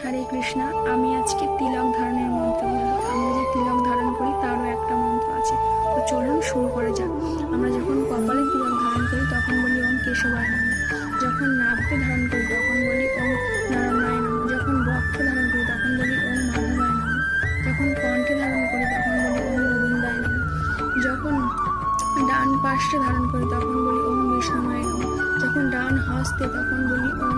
হরে কৃষ্ণা, আমি আজকে তিলক ধারণের মন্ত্র বলব। আমরা যে তিলক ধারণ করি, তারও একটা মন্ত্র আছে। তো চলুন শুরু করা যাক। আমরা যখন কপালে তিলক ধারণ করি, তখন বলি ওম কেশবায় নম যখন নাভকে ধারণ করি, তখন বলি ওম নারায়ণায় নম যখন বক্ষে ধারণ করি, তখন বলি ওম মাধবায় নম যখন কণ্ঠে ধারণ করি, তখন বলি ওম গোবিন্দায় নম যখন ডান পাশে ধারণ করি, তখন বলি ওম বিষ্ণুমায় নম। যখন ডান হস্তে, তখন বলি ওম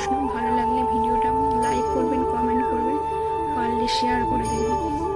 কৃষ্ণ ভালো লাগলে ভিডিওটা লাইক করবেন কমেন্ট করবেন পারলে শেয়ার করে দেবেন।